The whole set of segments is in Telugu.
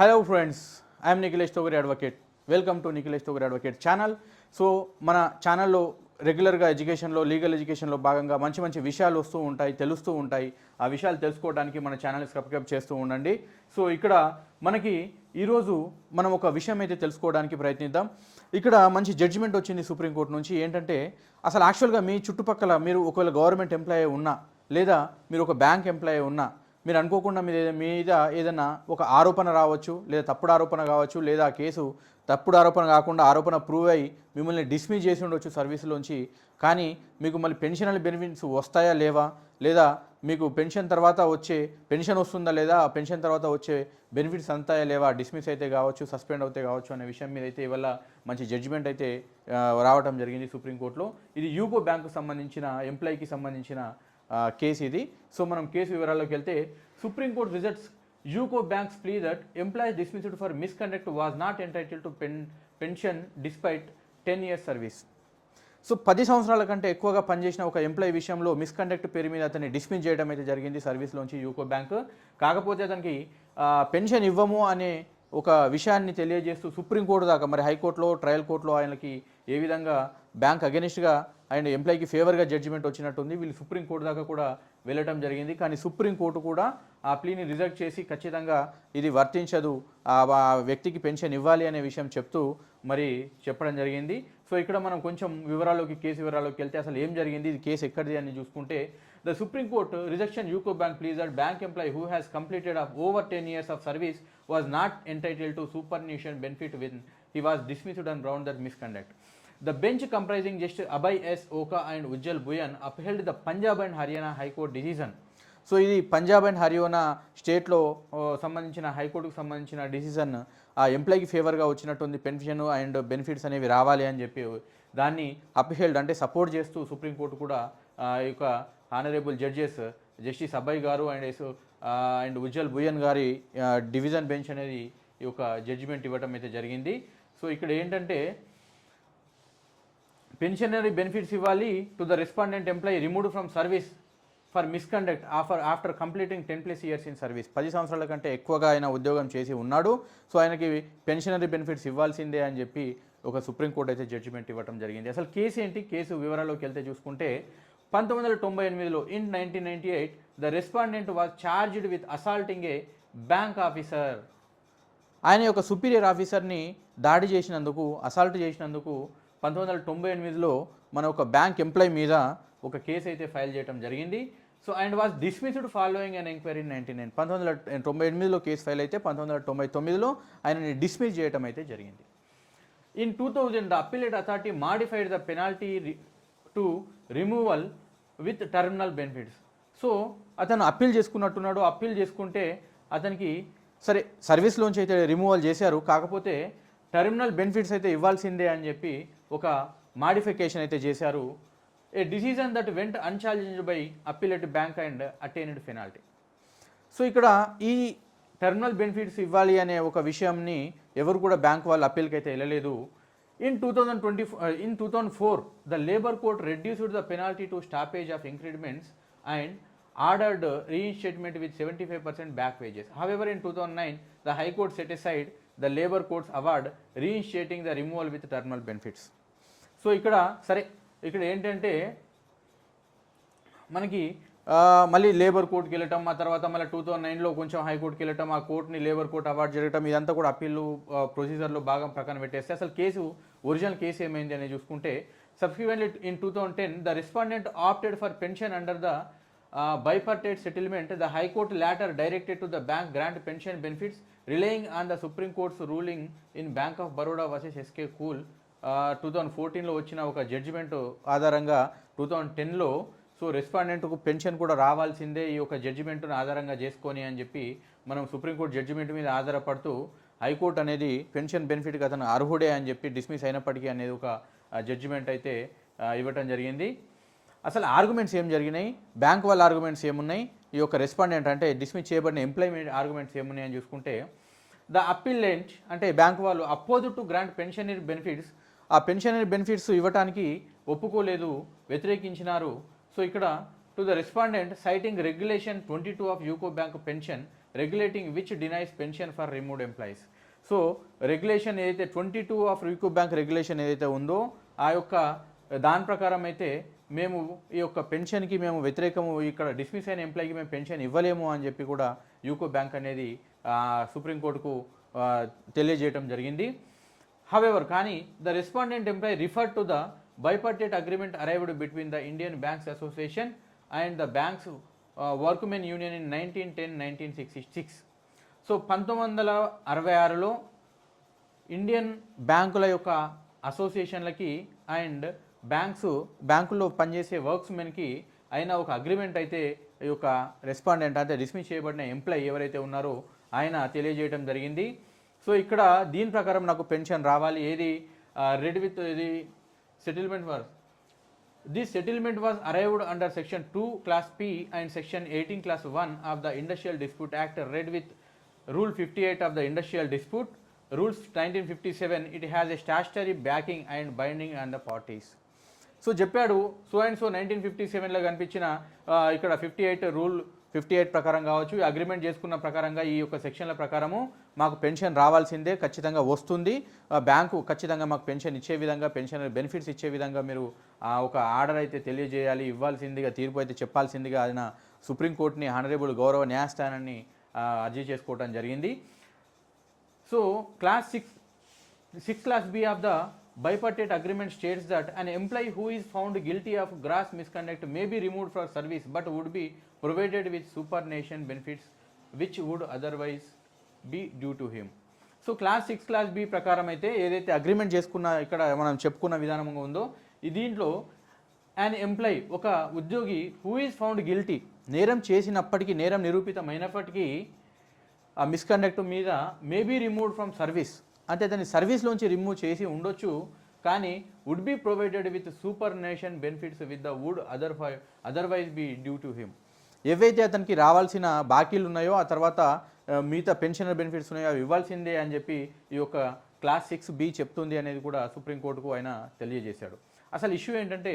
Hello friends I'm Nikhilesh Togari advocate welcome to Nikhilesh Togari advocate channel so మన ఛానల్లో రెగ్యులర్గా ఎడ్యుకేషన్లో లీగల్ ఎడ్యుకేషన్లో భాగంగా మంచి మంచి విషయాలు వస్తూ ఉంటాయి తెలుస్తూ ఉంటాయి. ఆ విషయాలు తెలుసుకోవడానికి మన ఛానల్ సబ్స్క్రైబ్ చేస్తూ ఉండండి. సో ఇక్కడ మనకి ఈరోజు మనం ఒక విషయం అయితే తెలుసుకోవడానికి ప్రయత్నిద్దాం. ఇక్కడ మంచి జడ్జిమెంట్ వచ్చింది సుప్రీంకోర్టు నుంచి. ఏంటంటే అసలు యాక్చువల్గా మీ చుట్టుపక్కల మీరు ఒకవేళ గవర్నమెంట్ ఎంప్లాయీ ఉన్నా లేదా మీరు ఒక బ్యాంక్ ఎంప్లాయీ ఉన్నా మీరు అనుకోకుండా మీద మీద ఏదైనా ఒక ఆరోపణ రావచ్చు లేదా తప్పుడు ఆరోపణ కావచ్చు లేదా కేసు తప్పుడు ఆరోపణ కాకుండా ఆరోపణ ప్రూవ్ అయ్యి మిమ్మల్ని డిస్మిస్ చేసి ఉండొచ్చు సర్వీసులోంచి కానీ మీకు మళ్ళీ పెన్షనల్ బెనిఫిట్స్ వస్తాయా లేవా? లేదా మీకు పెన్షన్ తర్వాత వచ్చే పెన్షన్ వస్తుందా లేదా? పెన్షన్ తర్వాత వచ్చే బెనిఫిట్స్ అంతాయా లేవా? డిస్మిస్ అయితే కావచ్చు సస్పెండ్ అవుతే కావచ్చు అనే విషయం మీద అయితే ఇవాళ మంచి జడ్జిమెంట్ అయితే రావడం రావటం జరిగింది సుప్రీంకోర్టులో ఇది యూకో బ్యాంకు సంబంధించిన ఎంప్లాయీకి సంబంధించిన కేసు ఇది. సో మనం కేసు వివరాల్లోకి వెళ్తే supreme court results UCO banks plea that employees dismissed for misconduct was not entitle to pen pension despite ten years service so పది సంవత్సరాల కంటే ఎక్కువగా పనిచేసిన ఒక ఎంప్లాయీ విషయంలో మిస్కండక్ట్ పేరు మీద అతన్ని డిస్మిస్ చేయడం అయితే జరిగింది సర్వీస్లోంచి యూకో బ్యాంక్ కాకపోతే అతనికి పెన్షన్ ఇవ్వము అనే ఒక విషయాన్ని తెలియజేస్తూ సుప్రీంకోర్టు దాకా మరి హైకోర్టులో ట్రయల్ కోర్టులో ఆయనకి ఏ విధంగా బ్యాంక్ అగెనిస్ట్గా ఆయన ఎంప్లాయీకి ఫేవర్గా జడ్జిమెంట్ వచ్చినట్టుంది. వీళ్ళు సుప్రీంకోర్టు దాకా కూడా వెళ్ళటం జరిగింది. కానీ సుప్రీంకోర్టు కూడా ఆ ప్లీని రిజెక్ట్ చేసి ఖచ్చితంగా ఇది వర్తించదు. ఆ వ్యక్తికి పెన్షన్ ఇవ్వాలి అనే విషయం చెప్తూ మరి చెప్పడం జరిగింది. సో ఇక్కడ మనం కొంచెం వివరాల్లోకి కేసు వివరాల్లోకి వెళ్తే అసలు ఏం జరిగింది? ఇది కేసు ఎక్కడిది అని చూసుకుంటే the supreme court rejection UCO bank please bank employee who has completed off over ten years of service was not entitle to superannuation benefit when he was dismissed and brown that misconduct. The bench comprising Justice Abhay S. Oka and Ujjal Buyan upheld the Punjab and Haryana High Court decision. So ఇది పంజాబ్ అండ్ హర్యానా స్టేట్లో సంబంధించిన హైకోర్టుకు సంబంధించిన డిసిజన్ ఆ ఎంప్లాయీకి ఫేవర్గా వచ్చినట్టుంది పెన్షన్ అండ్ బెనిఫిట్స్ అనేవి రావాలి అని చెప్పి దాన్ని అప్హెల్డ్ అంటే సపోర్ట్ చేస్తూ సుప్రీంకోర్టు కూడా ఆ, ఈ యొక్క ఆనరేబుల్ జడ్జెస్ జస్టిస్ అబ్బాయి గారు అండ్ అండ్ ఉజ్జల్ బుయన్ గారి డివిజన్ బెంచ్ అనేది ఈ యొక్క జడ్జిమెంట్ ఇవ్వటం అయితే జరిగింది సో ఇక్కడ ఏంటంటే పెన్షనరీ బెనిఫిట్స్ ఇవ్వాలి. To the respondent employee removed from service for misconduct offer after completing ten plus years in service పది సంవత్సరాల కంటే ఎక్కువగా ఆయన ఉద్యోగం చేసి ఉన్నాడు. సో ఆయనకి పెన్షనరీ బెనిఫిట్స్ ఇవ్వాల్సిందే అని చెప్పి ఒక సుప్రీంకోర్టు అయితే జడ్జిమెంట్ ఇవ్వడం జరిగింది. అసలు కేసు ఏంటి? కేసు వివరాల్లోకి వెళ్తే చూసుకుంటే పంతొమ్మిది వందల తొంభై ఎనిమిదిలో in nineteen ninety eight the respondent was charged with assaulting a bank officer ఆయన యొక్క సుపీరియర్ ఆఫీసర్ని దాడి చేసినందుకు అసాల్ట్ చేసినందుకు పంతొమ్మిది వందల తొంభై ఎనిమిదిలో మన ఒక బ్యాంక్ ఎంప్లాయ్ మీద ఒక కేసు అయితే ఫైల్ చేయడం జరిగింది. So and was dismissed following and enquiry ninety nine. పంతొమ్మిది వందల తొంభై ఎనిమిదిలో కేసు ఫైల్ అయితే పంతొమ్మిది వందల తొంభై తొమ్మిదిలో ఆయనని డిస్మిస్ చేయడం అయితే జరిగింది. In two thousand the appellate authority modified the penalty to removal with terminal benefits. So అతను అప్పీల్ చేసుకున్నట్టున్నాడు. అప్పీల్ చేసుకుంటే అతనికి సరే సర్వీస్లోంచి అయితే రిమూవల్ చేశారు. కాకపోతే టర్మినల్ బెనిఫిట్స్ అయితే ఇవ్వాల్సిందే అని చెప్పి ఒక మాడిఫికేషన్ అయితే చేశారు. A decision that went unchallenged by appellate bank and attained penalty. So ఇక్కడ ఈ టెర్మినల్ బెనిఫిట్స్ ఇవ్వాలి అనే ఒక విషయంని ఎవరు కూడా బ్యాంక్ వాళ్ళు అప్పీల్కి అయితే వెళ్ళలేదు. In two thousand twenty in two thousand four the labour court reduced the penalty to stoppage of increments and ordered reinstatement with seventy five percent back wages however in two thousand nine the high court set aside the labour court's award reinstating the removal with terminal benefits so ఇక్కడ సరే ఇక్కడ ఏంటంటే మనకి మళ్ళీ లేబర్ కోర్టుకి వెళ్ళటం ఆ తర్వాత మళ్ళీ టూ థౌసండ్ నైన్లో కొంచెం హైకోర్టుకి వెళ్ళటం ఆ కోర్టుని లేబర్ కోర్ట్ అవార్డు జరగటం ఇదంతా కూడా అప్పీల్ ప్రొసీజర్లో భాగం ప్రక్కన పెట్టేస్తే అసలు కేసు ఒరిజినల్ కేసు ఏమైంది అని చూసుకుంటే subsequently in two thousand ten the respondent opted for pension under the bipartite settlement the high court later directed to the bank grant pension benefits relying on the supreme court's ruling in bank of Baroda versus SK Kool. Two thousand ఫోర్టీన్లో వచ్చిన ఒక జడ్జిమెంట్ ఆధారంగా టూ థౌజండ్ టెన్లో సో రెస్పాండెంట్కు పెన్షన్ కూడా రావాల్సిందే ఈ యొక్క జడ్జిమెంట్ను ఆధారంగా చేసుకొని అని చెప్పి మనం సుప్రీంకోర్టు జడ్జిమెంట్ మీద ఆధారపడుతూ హైకోర్టు అనేది పెన్షన్ బెనిఫిట్కి అతను అర్హుడే అని చెప్పి డిస్మిస్ అయినప్పటికీ అనేది ఒక జడ్జిమెంట్ అయితే ఇవ్వటం జరిగింది. అసలు ఆర్గ్యుమెంట్స్ ఏం జరిగినాయి? బ్యాంక్ వాళ్ళ ఆర్గ్యుమెంట్స్ ఏమున్నాయి? ఈ యొక్క రెస్పాండెంట్ అంటే డిస్మిస్ చేయబడిన ఎంప్లాయ్మెంట్ ఆర్గ్యుమెంట్స్ ఏమున్నాయి అని చూసుకుంటే ద అప్పీల్ లెంచ్ అంటే బ్యాంక్ వాళ్ళు oppose to grant pension benefits ఆ పెన్షనరీ బెనిఫిట్స్ ఇవ్వటానికి ఒప్పుకోలేదు వ్యతిరేకించినారు. సో ఇక్కడ to the respondent citing regulation twenty two of UCO bank pension regulating which denies pension for remove employees so regulation ఏదైతే twenty two of UCO bank regulation ఏదైతే ఉందో ఆ యొక్క దాని ప్రకారం అయితే మేము ఈ యొక్క పెన్షన్కి మేము వ్యతిరేకము ఇక్కడ డిస్మిస్ అయిన ఎంప్లాయీకి మేము పెన్షన్ ఇవ్వలేము అని చెప్పి కూడా యూకో బ్యాంక్ అనేది సుప్రీంకోర్టుకు తెలియజేయటం తెలియజేయడం జరిగింది. హవెవర్ కానీ the respondent employee refer to the bipartite agreement arrived between the Indian banks association and the banks workmen union in nineteen ten nineteen sixty six so పంతొమ్మిది వందల అరవై ఆరులో ఇండియన్ బ్యాంకుల యొక్క అసోసియేషన్లకి అండ్ బ్యాంక్స్ బ్యాంకుల్లో పనిచేసే వర్క్స్మెన్కి అయిన ఒక అగ్రిమెంట్ అయితే ఈ యొక్క రెస్పాండెంట్ అంటే డిస్మిస్ చేయబడిన ఎంప్లాయీ ఎవరైతే ఉన్నారో ఆయన తెలియజేయడం జరిగింది. సో ఇక్కడ దీని ప్రకారం నాకు పెన్షన్ రావాలి. ఏది? రెడ్ విత్ ఇది settlement work this settlement was arrived under section two clause P and section eighteen clause one of the industrial dispute act read with rule fifty eight of the industrial dispute rules nineteen fifty seven it has a statutory backing and binding and the parties so చెప్పాడు. So and so nineteen fifty సెవెన్లో కనిపించిన ఇక్కడ fifty eight rule fifty eight ప్రకారం కావచ్చు అగ్రిమెంట్ చేసుకున్న ప్రకారంగా ఈ యొక్క సెక్షన్ల ప్రకారము మాకు పెన్షన్ రావాల్సిందే ఖచ్చితంగా వస్తుంది. బ్యాంకు ఖచ్చితంగా మాకు పెన్షన్ ఇచ్చే విధంగా పెన్షన్ బెనిఫిట్స్ ఇచ్చే విధంగా మీరు ఒక ఆర్డర్ అయితే తెలియజేయాలి ఇవ్వాల్సిందిగా తీర్పు అయితే చెప్పాల్సిందిగా ఆయన సుప్రీంకోర్టుని హానరేబుల్ గౌరవ న్యాయస్థానాన్ని అర్జీ చేసుకోవడం జరిగింది. So clause six six clause B of the bipartite agreement states that and employee who is found guilty of gross misconduct may be removed from service but would be provided with superannuation benefits which would otherwise be due to him so clause six clause B ప్రకారం అయితే ఏదైతే అగ్రిమెంట్ చేసుకున్న ఇక్కడ మనం చెప్పుకున్న విధానంగా ఉందో దీంట్లో అండ్ ఎంప్లాయీ ఒక ఉద్యోగి హూ ఈజ్ ఫౌండ్ గిల్టీ నేరం చేసినప్పటికీ నేరం నిరూపితమైనప్పటికీ ఆ మిస్కండక్ట్ మీద may be removed from service అంటే దాన్ని సర్వీస్లోంచి రిమూవ్ చేసి ఉండొచ్చు. కానీ would be provided with superannuation benefits with the would other otherwise be due to him ఏవైతే అతనికి రావాల్సిన బాకీలు ఉన్నాయో ఆ తర్వాత మిగతా పెన్షనర్ బెనిఫిట్స్ ఉన్నాయో అవి ఇవ్వాల్సిందే అని చెప్పి ఈ యొక్క క్లాస్ సిక్స్ బి చెప్తుంది అనేది కూడా సుప్రీంకోర్టుకు ఆయన తెలియజేశాడు. అసలు ఇష్యూ ఏంటంటే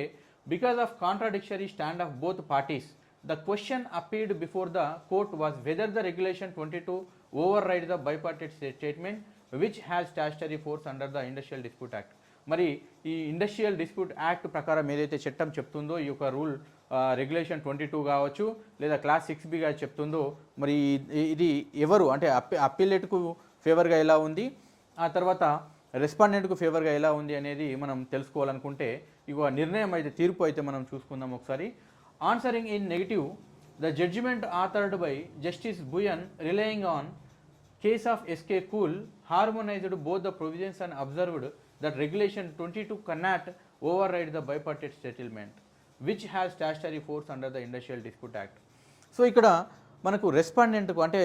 because of contradictory stand of both parties the question appeared before the court was whether the regulation twenty two override the bipartite statement which has statutory force under the industrial dispute act మరి ఈ ఇండస్ట్రియల్ డిస్ప్యూట్ యాక్ట్ ప్రకారం ఏదైతే చట్టం చెప్తుందో ఈ యొక్క రూల్ రెగ్యులేషన్ ట్వంటీ టూ కావచ్చు లేదా క్లాస్ సిక్స్ బిగా చెప్తుందో మరి ఇది ఎవరు? అంటే అప్పి అప్పీలేట్కు ఫేవర్గా ఎలా ఉంది? ఆ తర్వాత రెస్పాండెంట్కు ఫేవర్గా ఎలా ఉంది అనేది మనం తెలుసుకోవాలనుకుంటే ఇక నిర్ణయం అయితే తీర్పు అయితే మనం చూసుకుందాం ఒకసారి. Answering in negative the judgment authored by justice Bhuyan relying on case of SK Cool harmonized both the provisions and observed that regulation 22 cannot override the bipartite settlement which has statutory force under the industrial dispute act so ఇక్కడ మనకు రెస్పాండెంట్కు అంటే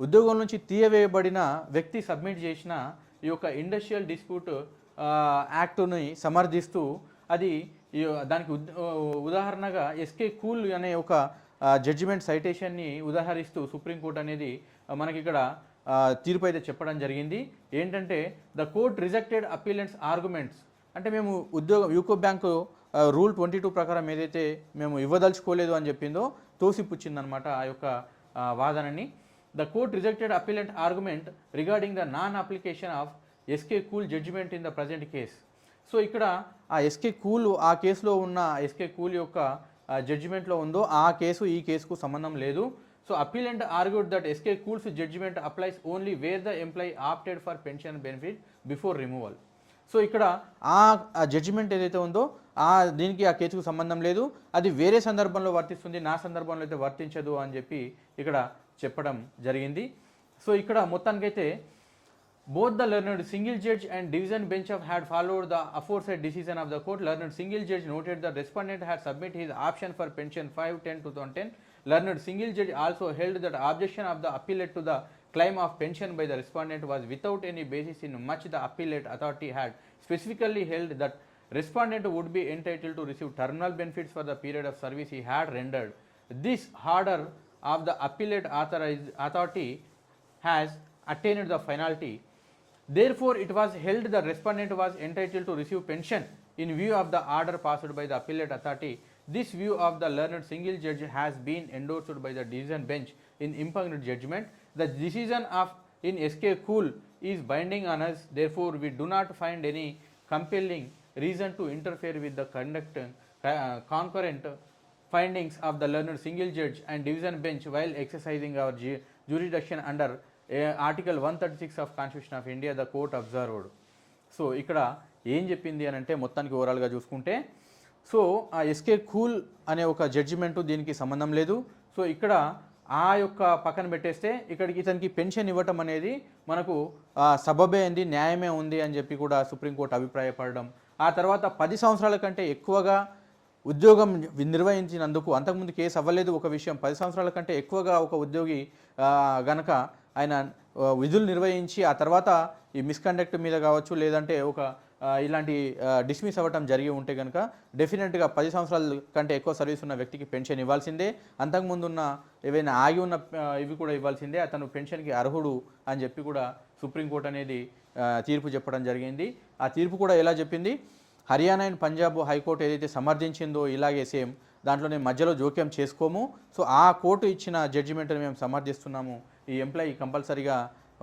ఉద్యోగం నుంచి తీయవేయబడిన వ్యక్తి సబ్మిట్ చేసిన ఈ యొక్క ఇండస్ట్రియల్ డిస్ప్యూట్ యాక్టుని సమర్థిస్తూ అది ఈ దానికి ఉద్- ఉదాహరణగా ఎస్కే కూల్ అనే ఒక జడ్జిమెంట్ సైటేషన్ని ఉదాహరిస్తూ సుప్రీంకోర్టు అనేది ఆ, మనకి ఇక్కడ ఆ, తీర్పు అయితే చెప్పడం జరిగింది. ఏంటంటే the court rejected appellants arguments. అంటే మేము ఉద్యోగం UCO bank rule twenty two ప్రకారం ఏదైతే మేము ఇవ్వదలుచుకోలేదు అని చెప్పిందో తోసిపుచ్చిందనమాట ఆ యొక్క వాదనని. The court rejected appellant argument regarding the non application of SK Kool judgment in the present case. So ఇక్కడ ఆ ఎస్కే కూల్ ఆ కేసులో ఉన్న ఎస్కే కూల్ యొక్క జడ్జిమెంట్లో ఉందో ఆ కేసు ఈ కేసుకు సంబంధం లేదు. So appeal and argued that SK Kool's judgment applies only where the employee opted for pension benefit before removal so ఇక్కడ ఆ జడ్జిమెంట్ ఏదైతే ఉందో ఆ దీనికి ఆ కేసుకు సంబంధం లేదు. అది వేరే సందర్భంలో వర్తిస్తుంది నా సందర్భంలో అయితే వర్తించదు అని చెప్పి ఇక్కడ చెప్పడం జరిగింది. సో ఇక్కడ మొత్తానికైతే both the learned single judge and division bench of had followed the aforesaid decision of the court learned single judge noted the respondent had submit his option for pension five ten two thousand ten learned single judge also held that objection of the appellate to the claim of pension by the respondent was without any basis in much the appellate authority had specifically held that respondent would be entitled to receive terminal benefits for the period of service he had rendered this order of the appellate authority has attained the finality. Therefore, it was held the respondent was entitled to receive pension in view of the order passed by the appellate authority. This view of the learned single judge has been endorsed by the decision bench in impugned judgment. The decision of in SK Kool is binding on us therefore we do not find any compelling reason to interfere with the conduct concurrent findings of the learned single judge and division bench while exercising our ju- jurisdiction under uh, article 136 of constitution of india the court observed so ఇక్కడ ఏం చెప్పింది అని అంటే మొత్తానికి ఓవరాల్గా చూసుకుంటే సో ఆ ఎస్కే కూల్ అనే ఒక జడ్జిమెంట్ దీనికి సంబంధం లేదు. సో ఇక్కడ ఆ యొక్క పక్కన పెట్టేస్తే ఇక్కడికి ఇతనికి పెన్షన్ ఇవ్వటం అనేది మనకు సబబే ఉంది న్యాయమే ఉంది అని చెప్పి కూడా సుప్రీంకోర్టు అభిప్రాయపడడం. ఆ తర్వాత పది సంవత్సరాల కంటే ఎక్కువగా ఉద్యోగం నిర్వహించినందుకు అంతకుముందు కేసు అవ్వలేదు ఒక విషయం. పది సంవత్సరాల కంటే ఎక్కువగా ఒక ఉద్యోగి గనక ఆయన విధులు నిర్వహించి ఆ తర్వాత ఈ మిస్కండక్ట్ మీద కావచ్చు లేదంటే ఒక ఇలాంటి డిస్మిస్ అవ్వటం జరిగి ఉంటే కనుక డెఫినెట్గా పది సంవత్సరాల కంటే ఎక్కువ సర్వీస్ ఉన్న వ్యక్తికి పెన్షన్ ఇవ్వాల్సిందే. అంతకుముందు ఉన్న ఏవైనా ఆగి ఉన్న ఇవి కూడా ఇవ్వాల్సిందే. అతను పెన్షన్కి అర్హుడు అని చెప్పి కూడా సుప్రీంకోర్టు అనేది తీర్పు చెప్పడం జరిగింది. ఆ తీర్పు కూడా ఎలా చెప్పింది? హర్యానా అండ్ పంజాబ్ హైకోర్టు ఏదైతే సమర్థించిందో ఇలాగే సేమ్ దాంట్లోనే మధ్యలో జోక్యం చేసుకోము. సో ఆ కోర్టు ఇచ్చిన జడ్జిమెంట్ని మేము సమర్థిస్తున్నాము. ఈ ఎంప్లాయీ కంపల్సరీగా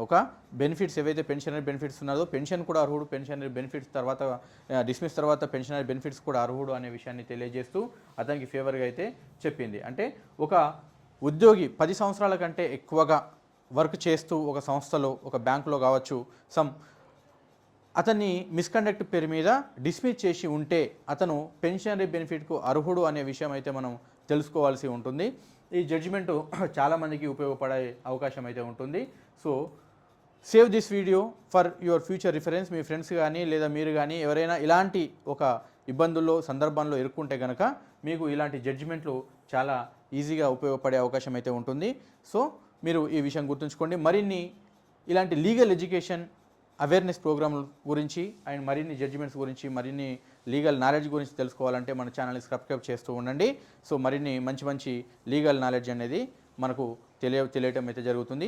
ఒక బెనిఫిట్స్ ఏవైతే పెన్షనరీ బెనిఫిట్స్ ఉన్నదో పెన్షన్ కూడా అర్హుడు పెన్షనరీ బెనిఫిట్స్ తర్వాత డిస్మిస్ తర్వాత పెన్షనరీ బెనిఫిట్స్ కూడా అర్హుడు అనే విషయాన్ని తెలియజేస్తూ అతనికి ఫేవర్గా అయితే చెప్పింది. అంటే ఒక ఉద్యోగి పది సంవత్సరాల కంటే ఎక్కువగా వర్క్ చేస్తూ ఒక సంస్థలో ఒక బ్యాంకులో కావచ్చు సమ్ అతన్ని మిస్కండక్ట్ పేరు మీద డిస్మిస్ చేసి ఉంటే అతను పెన్షనరీ బెనిఫిట్కు అర్హుడు అనే విషయం అయితే మనం తెలుసుకోవాల్సి ఉంటుంది. ఈ జడ్జిమెంటు చాలామందికి ఉపయోగపడే అవకాశం అయితే ఉంటుంది. So save this video for your future reference me friends కానీ లేదా మీరు కానీ ఎవరైనా ఇలాంటి ఒక ఇబ్బందుల్లో సందర్భంలో ఇరుక్కుంటే కనుక మీకు ఇలాంటి జడ్జిమెంట్లు చాలా ఈజీగా ఉపయోగపడే అవకాశం అయితే ఉంటుంది. సో మీరు ఈ విషయం గుర్తుంచుకోండి. మరిన్ని ఇలాంటి లీగల్ ఎడ్యుకేషన్ అవేర్నెస్ ప్రోగ్రామ్ గురించి అండ్ మరిన్ని జడ్జిమెంట్స్ గురించి మరిన్ని లీగల్ నాలెడ్జ్ గురించి తెలుసుకోవాలంటే మన ఛానల్ని సబ్స్క్రైబ్ చేస్తూ ఉండండి. సో మరిన్ని మంచి మంచి లీగల్ నాలెడ్జ్ అనేది మనకు తెలియ తెలియటం అయితే జరుగుతుంది.